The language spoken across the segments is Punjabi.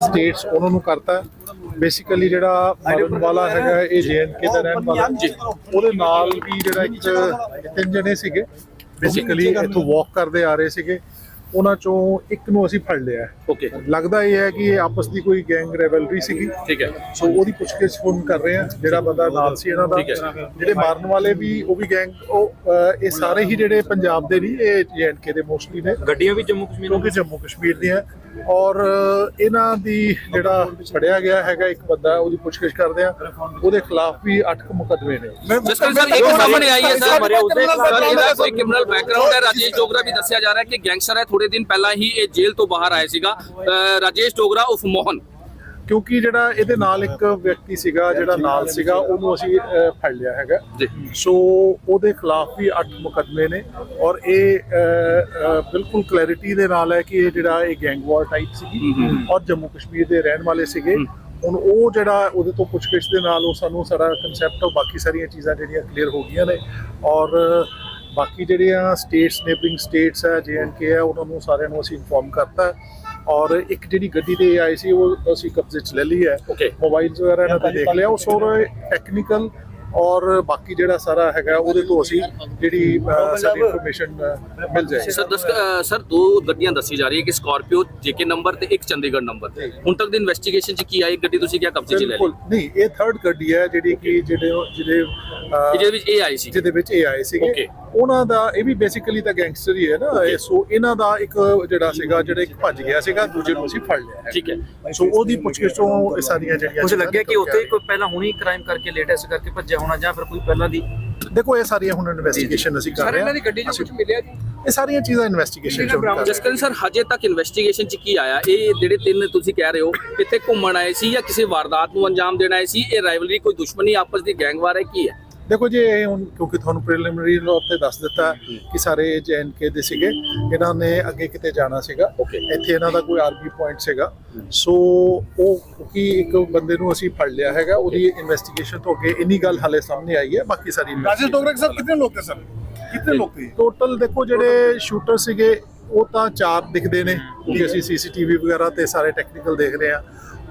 ਸਟੇਟਸ ਉਹਨਾਂ ਨੂੰ ਕਰਤਾ ਬੇਸਿਕਲੀ ਜਿਹੜਾ ਮਰਨ ਵਾਲਾ ਹੈਗਾ ਇਹ ਜੇਐਨਕੇ ਦਾ ਰਹਿਣ ਵਾਲਾ ਉਹਦੇ ਨਾਲ ਵੀ ਜਿਹੜਾ ਇੱਕ ਤਿੰਨ ਜਣੇ ਸੀਗੇ। ਬੇਸਿਕਲੀ ਇੱਥੋਂ ਵਾਕ ਕਰਦੇ ਆ ਰਹੇ ਸੀਗੇ। ਉਹਨਾਂ ਚੋਂ ਇੱਕ ਨੂੰ ਅਸੀਂ ਫੜ ਲਿਆ। ਹੈ। ਓਕੇ ਲੱਗਦਾ ਇਹ ਹੈ ਕਿ ਇਹ ਆਪਸ ਦੀ ਕੋਈ ਗੈਂਗ ਰੈਵਲਰੀ ਸੀਗੀ। ਠੀਕ ਹੈ। ਸੋ ਉਹਦੀ ਪੁੱਛਗਿੱਛ ਹੁਣ ਕਰ ਰਹੇ ਆ ਜਿਹੜਾ ਬੰਦਾ ਨਾਲ ਸੀ ਇਹਨਾਂ ਦਾ। ਠੀਕ ਹੈ। ਜਿਹੜੇ ਮਾਰਨ ਵਾਲੇ ਵੀ ਉਹ ਵੀ ਗੈਂਗ ਉਹ ਅਹ, ਇਹ ਸਾਰੇ ਹੀ ਜਿਹੜੇ ਪੰਜਾਬ ਦੇ ਨਹੀਂ ਇਹ ਜੇਐਨਕੇ ਦੇ ਮੋਸਟਲੀ ਨੇ। ਗੱਡੀਆਂ ਵੀ ਜੰਮੂ ਕਸ਼ਮੀਰ ਕਿਉਂਕਿ ਜੰਮੂ ਕਸ਼ਮੀਰ ਦੀਆਂ। ਔਰ ਇਹਨਾਂ ਦੀ ਜਿਹੜਾ ਫੜਿਆ ਗਿਆ ਹੈਗਾ ਇੱਕ ਬੰਦਾ ਉਹਦੀ ਪੁੱਛਗਿੱਛ ਕਰਦੇ ਆ ਉਹਦੇ ਖਿਲਾਫ ਵੀ 8 ਮੁਕੱਦਮੇ ਨੇ। ਜਸਕਰ ਸਰ ਇੱਕ ਸਾਹਮਣੇ ਆਈ ਹੈ ਸਰ। ਸਰ ਇਹਦਾ ਕੋਈ ਕ੍ਰਿਮੀਨਲ ਬੈਕਗ੍ਰਾਉਂਡ ਹੈ ਰਾਜੇਸ਼ ਡੋਗਰਾ ਵੀ ਦੱਸਿਆ ਜਾ ਰਿਹਾ ਹੈ ਕਿ ਗੈਂਗਸਟਰ ਹੈ ਥੋੜੇ ਦਿਨ ਪਹਿਲਾਂ ਹੀ ਇਹ ਜੇਲ੍ਹ ਤੋਂ ਬਾਹਰ ਆਇਆ ਸੀਗਾ ਰਾਜੇਸ਼ ਡੋਗਰਾ ਉਫ ਮੋਹਨ। ਕਿਉਂਕਿ ਜਿਹੜਾ ਇਹਦੇ ਨਾਲ ਇੱਕ ਵਿਅਕਤੀ ਸੀਗਾ ਜਿਹੜਾ ਨਾਲ ਸੀਗਾ ਉਹਨੂੰ ਅਸੀਂ ਫੜ ਲਿਆ ਹੈਗਾ। ਸੋ ਉਹਦੇ ਖਿਲਾਫ ਵੀ 8 ਮੁਕੱਦਮੇ ਨੇ ਔਰ ਇਹ ਬਿਲਕੁਲ ਕਲੈਰਿਟੀ ਦੇ ਨਾਲ ਹੈ ਕਿ ਇਹ ਜਿਹੜਾ ਇਹ ਗੈਂਗ ਵਾਰ ਟਾਈਪ ਸੀਗੀ ਔਰ ਜੰਮੂ ਕਸ਼ਮੀਰ ਦੇ ਰਹਿਣ ਵਾਲੇ ਸੀਗੇ। ਹੁਣ ਉਹ ਜਿਹੜਾ ਉਹਦੇ ਤੋਂ ਪੁੱਛਗਿੱਛ ਦੇ ਨਾਲ ਉਹ ਸਾਨੂੰ ਸਾਰਾ ਕਨਸੈਪਟ ਔਰ ਬਾਕੀ ਸਾਰੀਆਂ ਚੀਜ਼ਾਂ ਜਿਹੜੀਆਂ ਕਲੀਅਰ ਹੋ ਗਈਆਂ ਨੇ ਔਰ ਬਾਕੀ ਜਿਹੜੀਆਂ ਸਟੇਟਸ ਨੇਬਰਿੰਗ ਸਟੇਟਸ ਹੈ ਕੇ ਹੈ ਉਹਨਾਂ ਨੂੰ ਸਾਰਿਆਂ ਨੂੰ ਅਸੀਂ ਇਨਫੋਰਮ ਕਰਤਾ। ਔਰ ਇੱਕ ਜਿਹੜੀ ਗੱਡੀ ਤੇ ਆਈ ਸੀ ਉਹ ਅਸੀਂ ਕਬਜ਼ੇ 'ਚ ਲੈ ਲਈ ਹੈ. ਮੋਬਾਈਲਸ ਵਗੈਰਾ ਇਹਨਾਂ ਤੇ ਦੇਖ ਲਿਆ। ਉਹ ਸੋਰ ਟੈਕਨੀਕਲ ਔਰ ਬਾਕੀ ਜਿਹੜਾ ਸਾਰਾ ਹੈਗਾ ਉਹਦੇ ਤੋਂ ਅਸੀਂ ਜਿਹੜੀ ਸਾਡੀ ਇਨਫੋਰਮੇਸ਼ਨ ਮਿਲ ਜਾਏਗੀ। ਸਰ ਸਰ ਦੋ ਗੱਡੀਆਂ ਦੱਸੀ ਜਾ ਰਹੀ ਹੈ ਕਿ ਸਕਾਰਪੀਓ ਜੇਕੇ ਨੰਬਰ ਤੇ ਇੱਕ ਚੰਡੀਗੜ੍ਹ ਨੰਬਰ ਹੁਣ ਤੱਕ ਦੀ ਇਨਵੈਸਟੀਗੇਸ਼ਨ ਚ ਕੀ ਆਈ ਗੱਡੀ? ਤੁਸੀਂ ਕਿਹਾ ਕਬਜ਼ੇ ਚ ਲੈ ਲਈ? ਬਿਲਕੁਲ ਨਹੀਂ ਇਹ ਥਰਡ ਗੱਡੀ ਹੈ ਜਿਹੜੀ ਕਿ ਜਿਹੜੇ ਜਿਹੜੇ ਜਿਹਦੇ ਵਿੱਚ ਇਹ ਆਈ ਸੀ। ਜਿਹਦੇ ਵਿੱਚ ਇਹ ਆਏ ਸੀਗੇ. ਉਹਨਾਂ ਦਾ ਇਹ ਵੀ ਬੇਸਿਕਲੀ ਤਾਂ ਗੈਂਗਸਟਰ ਹੀ ਹੈ ਨਾ। ਸੋ ਇਹਨਾਂ ਦਾ ਇੱਕ ਜਿਹੜਾ ਸੀਗਾ ਜਿਹੜਾ ਇੱਕ ਭੱਜ ਗਿਆ ਸੀਗਾ ਦੂਜੇ ਨੂੰ ਅਸੀਂ ਫੜ ਲਿਆ ਹੈ। ਠੀਕ ਹੈ। ਸੋ ਉਹਦੀ ਪੁੱਛਗਿੱਛ ਤੋਂ ਇਹ ਸਾਰੀਆਂ ਜਿਹੜੀਆਂ ਕੁਝ ਲੱਗਿਆ ਕਿ ਉੱਥੇ ਹੀ ਕੋਈ ਪਹਿਲਾਂ ਹੁਣੀ ਕ੍ਰਾਈਮ ਕਰਕੇ ਲੇਟੈਸਟ ਕਰਕੇ ਭੱਜਿਆ ਹੋਣਾ ਜਾਂ ਫਿਰ ਕੋਈ ਪਹਿਲਾਂ ਦੀ। ਦੇਖੋ ਇਹ ਸਾਰੀਆਂ ਹੁਣ ਇਨਵੈਸਟੀਗੇਸ਼ਨ ਅਸੀਂ ਕਰ ਰਹੇ ਹਾਂ। ਗੱਡੀ 'ਚ ਕੁਝ ਮਿਲਿਆ ਜੀ? ਇਹ ਸਾਰੀਆਂ ਚੀਜ਼ਾਂ ਇਨਵੈਸਟੀਗੇਸ਼ਨ ਚ ਕਰ ਰਹੇ ਜਸਕਰਨ ਸਰ ਹਜੇ ਤੱਕ ਇਨਵੈਸਟੀਗੇਸ਼ਨ ਚ ਕੀ ਆਇਆ? ਇਹ ਜਿਹੜੇ ਤਿੰਨ ਤੁਸੀਂ ਕਹਿ ਰਹੇ ਹੋ ਇੱਥੇ ਘੁੰਮਣ ਆਏ ਸੀ ਜਾਂ ਕਿਸੇ ਵਾਰਦਾਤ ਨੂੰ ਅੰਜਾਮ ਦੇਣ ਆਏ ਸੀ? ਇਹ ਰਾਈਵਲਰੀ ਕੋਈ ਦੁਸ਼ਮਣੀ ਆਪਸ ਦੀ ਗੈਂਗਵਾਰ ਹੈ? ਕੀ ਹੈ? ਦੇਖੋ ਜੀ ਇਹ ਹੁਣ ਕਿਉਂਕਿ ਤੁਹਾਨੂੰ ਪ੍ਰੀਲਿਮਿਨਰੀ ਲੋਕ ਤੇ ਦੱਸ ਦਿੱਤਾ ਕਿ ਸਾਰੇ ਜੈਨਕੇ ਦੇ ਸੀਗੇ ਇਹਨਾਂ ਨੇ ਅੱਗੇ ਕਿਤੇ ਜਾਣਾ ਸੀਗਾ। ਇੱਥੇ ਇਹਨਾਂ ਦਾ ਕੋਈ ਆਰਬੀ ਪੁਆਇੰਟ ਸੀਗਾ। ਸੋ ਉਹ ਕਿ ਇੱਕ ਬੰਦੇ ਨੂੰ ਅਸੀਂ ਫੜ ਲਿਆ ਹੈਗਾ ਉਹਦੀ ਇਨਵੈਸਟੀਗੇਸ਼ਨ ਤੋਂ ਅੱਗੇ ਇਨੀ ਗੱਲ ਹਾਲੇ ਸਾਹਮਣੇ ਆਈ ਹੈ ਬਾਕੀ ਸਾਰੀ ਰਾਜੇਸ਼ ਡੋਗਰਾ ਸਾਹਿਬ ਕਿੰਨੇ ਲੋਕ ਤੇ ਸਰ? ਕਿੰਨੇ ਲੋਕ ਤੇ? ਟੋਟਲ ਦੇਖੋ ਜਿਹੜੇ ਸ਼ੂਟਰ ਸੀਗੇ ਉਹ ਤਾਂ ਚਾਰ ਦਿਖਦੇ ਨੇ ਕਿ ਅਸੀਂ ਸੀਸੀਟੀਵੀ ਵਗੈਰਾ ਤੇ ਸਾਰੇ ਟੈਕਨੀਕਲ ਦੇਖ ਰਹੇ ਆ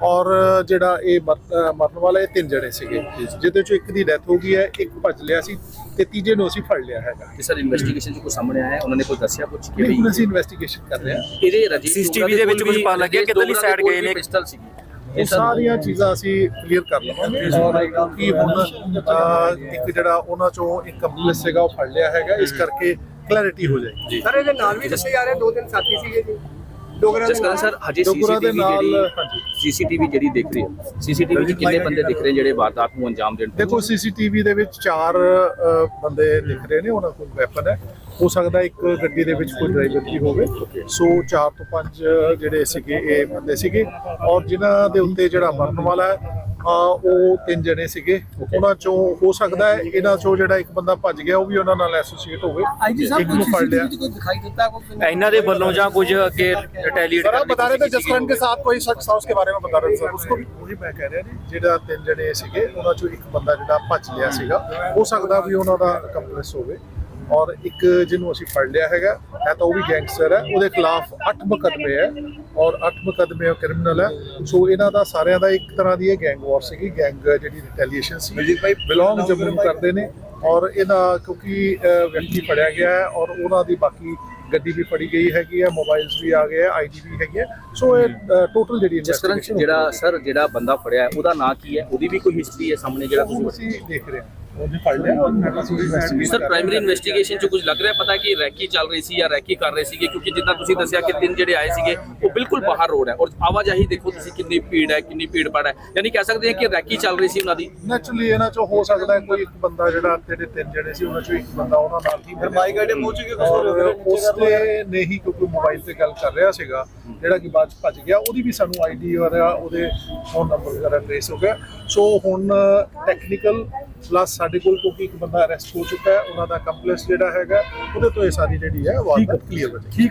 ਔਰ ਜਿਹੜਾ ਇਹ ਮਰਨ ਵਾਲਾ ਇਹ ਤਿੰਨ ਜਣੇ ਸੀਗੇ ਜਿਹਦੇ ਚੋਂ ਇੱਕ ਦੀ ਡੈਥ ਹੋ ਗਈ ਹੈ ਇੱਕ ਭੱਜ ਲਿਆ ਸੀ ਤੇ ਤੀਜੇ ਨੂੰ ਅਸੀਂ ਫੜ ਲਿਆ ਹੈਗਾ। ਕਿ ਸਰ ਇਨਵੈਸਟੀਗੇਸ਼ਨ ਚ ਕੋਈ ਸਾਹਮਣੇ ਆਇਆ? ਹੈ ਉਹਨਾਂ ਨੇ ਕੋਈ ਦੱਸਿਆ ਕੁਝ ਕਿ ਨਹੀਂ ਵੀ ਅਸੀਂ ਇਨਵੈਸਟੀਗੇਸ਼ਨ ਕਰ ਰਹੇ ਹਾਂ। ਇਹਦੇ ਰਜਿਸਟਰ CCTV ਦੇ ਵਿੱਚ ਕੁਝ ਪਤਾ ਲੱਗਿਆ ਕਿੱਧਰਲੀ side ਗਏ ਨੇ? ਪਿਸਟਲ ਸੀਗੀ। ਇਹ ਸਾਰੀਆਂ ਚੀਜ਼ਾਂ ਅਸੀਂ ਕਲੀਅਰ ਕਰ ਲਵਾਂਗੇ। ਕਿਉਂਕਿ ਹੁਣ ਇੱਕ ਜਿਹੜਾ ਉਹਨਾਂ ਚੋਂ ਇੱਕ ਕੰਪਲੈਕਸ ਸੀਗਾ ਉਹ ਫੜ ਲਿਆ ਹੈਗਾ। ਇਸ ਕਰਕੇ ਕਲੈਰਿਟੀ ਹੋ ਜਾਏਗੀ। ਸਰ ਇਹਦੇ ਨਾਲ ਵੀ ਦੱਸੇ ਜਾ ਰਹੇ ਦੋ ਤਿੰਨ ਸਾਥੀ ਸੀਗੇ ਜੀ। ਡੋਗਰਾ ਦੇ ਜਸਕਰਨ ਨਾਲ ਸਰ ਹਜੇ ਡੋਗਰਾ ਦੇ ਸੀਸੀਟੀਵੀ ਨਾਲ ਜਿਹੜੀ ਹਾਂਜੀ। ਸੀਸੀਟੀਵੀ ਜਿਹੜੀ ਦੇਖ ਰਹੀ ਹੈ। ਸੀਸੀਟੀਵੀ ਚ ਕਿੰਨੇ ਬੰਦੇ ਦਿਖ ਰਹੇ ਜਿਹੜੇ ਵਾਰਦਾਤ ਨੂੰ ਅੰਜਾਮ ਦੇਣ ਦੇਖੋ ਸੀਸੀਟੀਵੀ ਦੇ ਵਿੱਚ ਚਾਰ ਅ, ਬੰਦੇ ਦਿਖ ਰਹੇ ਨੇ ਉਹਨਾਂ ਕੋਲ ਵੈਪਨ ਹੈ। ਹੋ ਸਕਦਾ ਇੱਕ ਗੱਡੀ ਦੇ ਵਿੱਚ ਕੋਈ ਡਰਾਈਵਰ ਵੀ ਹੋਵੇ। ਸੋ ਚਾਰ ਤੋਂ ਪੰਜ ਜਿਹੜੇ ਸੀਗੇ ਇਹ ਬੰਦੇ ਸੀਗੇ। ਔਰ ਜਿਨ੍ਹਾਂ ਦੇ ਉੱਤੇ ਜਿਹੜਾ ਮਰਨ ਵਾਲਾ ਹੈ ਉਹ ਤਿੰਨ ਜਣੇ ਸੀਗੇ। ਉਹਨਾਂ ਚੋਂ ਹੋ ਸਕਦਾ ਹੈ ਇਹਨਾਂ ਚੋਂ ਜਿਹੜਾ ਇੱਕ ਬੰਦਾ ਭੱਜ ਗਿਆ ਉਹ ਵੀ ਉਹਨਾਂ ਨਾਲ ਐਸੋਸੀਏਟ ਹੋਵੇ। ਆਈਜੀ ਨੂੰ ਫੜ ਲਿਆ। ਇਹਨਾਂ ਦੇ ਵੱਲੋਂ ਜਾਂ ਕੁਝ ਅੱਗੇ ਰਿਟੈਲੀਏਟ ਕਰਨ ਬਤਾ ਰਹੇ ਤੇ ਜਸਕਰਨ ਦੇ ਸਾਥ ਕੋਈ ਸ਼ਖਸ ਆ ਉਸਕੇ ਬਾਰੇ ਵਿੱਚ ਬਤਾ ਰਹੇ ਸਰ। ਉਸਕੋ ਵੀ ਉਹੀ ਮੈਂ ਕਹਿ ਰਿਹਾ ਜੀ ਜਿਹੜਾ ਤਿੰਨ ਜਣੇ ਸੀਗੇ ਉਹਨਾਂ ਚੋਂ ਇੱਕ ਬੰਦਾ ਜਿਹੜਾ ਭੱਜ ਗਿਆ ਸੀਗਾ ਹੋ ਸਕਦਾ ਵੀ ਉਹਨਾਂ ਦਾ ਕੰਪਲੈਕਸ ਹੋਵੇ। ਔਰ ਇੱਕ ਜਿਹਨੂੰ ਅਸੀਂ ਫੜ ਲਿਆ ਹੈਗਾ ਹੈ ਤਾਂ ਉਹ ਵੀ ਗੈਂਗਸਟਰ ਹੈ ਉਹਦੇ ਖਿਲਾਫ 8 ਮੁਕੱਦਮੇ ਹੈ ਔਰ 8 ਮੁਕੱਦਮੇ ਕ੍ਰਿਮੀਨਲ ਹੈ। ਸੋ ਇਹਨਾਂ ਦਾ ਸਾਰਿਆਂ ਦਾ ਇੱਕ ਤਰ੍ਹਾਂ ਦੀ ਇਹ ਗੈਂਗ ਵਾਰ ਸੀਗੀ ਗੈਂਗ ਜਿਹੜੀ ਰਿਟੈਲੀਏਸ਼ਨ ਸੀ। ਬਿਲੋਂਗ ਜੰਮੂ ਨੂੰ ਕਰਦੇ ਨੇ ਔਰ ਇਹਦਾ ਕਿਉਂਕਿ ਵਿਅਕਤੀ ਫੜਿਆ ਗਿਆ ਹੈ ਔਰ ਉਹਨਾਂ ਦੀ ਬਾਕੀ ਗੱਡੀ ਵੀ ਫੜੀ ਗਈ ਹੈਗੀ ਹੈ ਮੋਬਾਈਲਸ ਵੀ ਆ ਗਏ ਹੈ ਆਈਡੀ ਵੀ ਹੈਗੀ ਹੈ। ਸੋ ਇਹ ਟੋਟਲ ਜਿਹੜੀ investigation ਜਿਹੜਾ ਸਰ ਜਿਹੜਾ ਬੰਦਾ ਫੜਿਆ ਹੈ ਉਹਦਾ ਨਾਂ ਕੀ ਹੈ? ਉਹਦੀ ਵੀ ਕੋਈ ਹਿਸਟਰੀ ਹੈ ਸਾਹਮਣੇ ਜਿਹੜਾ ਉਹ ਤੁਸੀਂ ਅਸੀਂ ਦੇਖ ਰਹੇ ਹਾਂ। ਸਰ ਪ੍ਰਾਇਮਰੀ ਇਨਵੈਸਟੀਗੇਸ਼ਨ ਚ ਕੁਝ ਲੱਗ ਰਿਹਾ? ਪਤਾ ਕਿ ਰੈਕੀ ਚੱਲ ਰਹੀ ਸੀ ਜਾਂ ਰੈਕੀ ਕਰ ਰਹੇ ਸੀਗੇ? ਕਿਉਂਕਿ ਜਿੱਦਾਂ ਤੁਸੀਂ ਦੱਸਿਆ ਕਿ ਤਿੰਨ ਜਿਹੜੇ ਆਏ ਸੀਗੇ ਉਹ ਬਿਲਕੁਲ ਬਾਹਰ ਰੋਡ ਹੈ। ਔਰ ਆਵਾਜਾਈ ਦੇਖੋ ਤੁਸੀਂ ਕਿੰਨੀ ਭੀੜ ਹੈ ਕਿੰਨੀ ਭੀੜ ਪੜ ਹੈ। ਯਾਨੀ ਕਹਿ ਸਕਦੇ ਹਾਂ ਕਿ ਰੈਕੀ ਚੱਲ ਰਹੀ ਸੀ ਉਹਨਾਂ ਦੀ। ਨੈਚੁਰਲੀ ਇਹਨਾਂ ਚੋਂ ਹੋ ਸਕਦਾ ਹੈ ਕੋਈ ਇੱਕ ਬੰਦਾ ਜਿਹੜਾ ਜਿਹੜੇ ਤਿੰਨ ਜਣੇ ਸੀ ਉਹਨਾਂ ਚੋਂ ਇੱਕ ਬੰਦਾ ਉਹਨਾਂ ਨਾਲ ਹੀ ਫਿਰ ਮਾਈ ਗਾੜੇ ਪਹੁੰਚ ਕੇ ਉਸਨੇ ਨੇ ਹੀ ਕਿਉਂਕਿ ਮੋਬਾਈਲ ਤੇ ਗੱਲ ਕਰ ਰਿਹਾ ਸੀਗਾ। ਜਿਹੜਾ ਕਿ ਬਾਅਦ ਚ ਭੱਜ ਗਿਆ ਉਹਦੀ ਵੀ ਸਾਨੂੰ ਆਈਡੀ ਔਰ ਉਹਦੇ ਫੋਨ ਨੰਬਰ ਵਗੈਰਾ ਟ੍ਰੇਸ ਹੋ ਗਿਆ। ਸੋ ਹੁਣ ਟੈਕਨੀਕਲ ਪਲੱਸ ਸਾਡੇ ਕੋਲ ਕਿਉਂਕਿ ਇੱਕ ਬੰਦਾ ਅਰੈਸਟ ਹੋ ਚੁੱਕਾ ਹੈ ਉਹਨਾਂ ਦਾ ਕੰਪਲੈਕਸ ਜਿਹੜਾ ਹੈਗਾ ਉਹਦੇ ਤੋਂ ਇਹ ਸਾਰੀ ਜਿਹੜੀ ਹੈ ਵਾਰਦਾਤ ਕਲੀਅਰ ਹੋ। ਜਾਏਗੀ।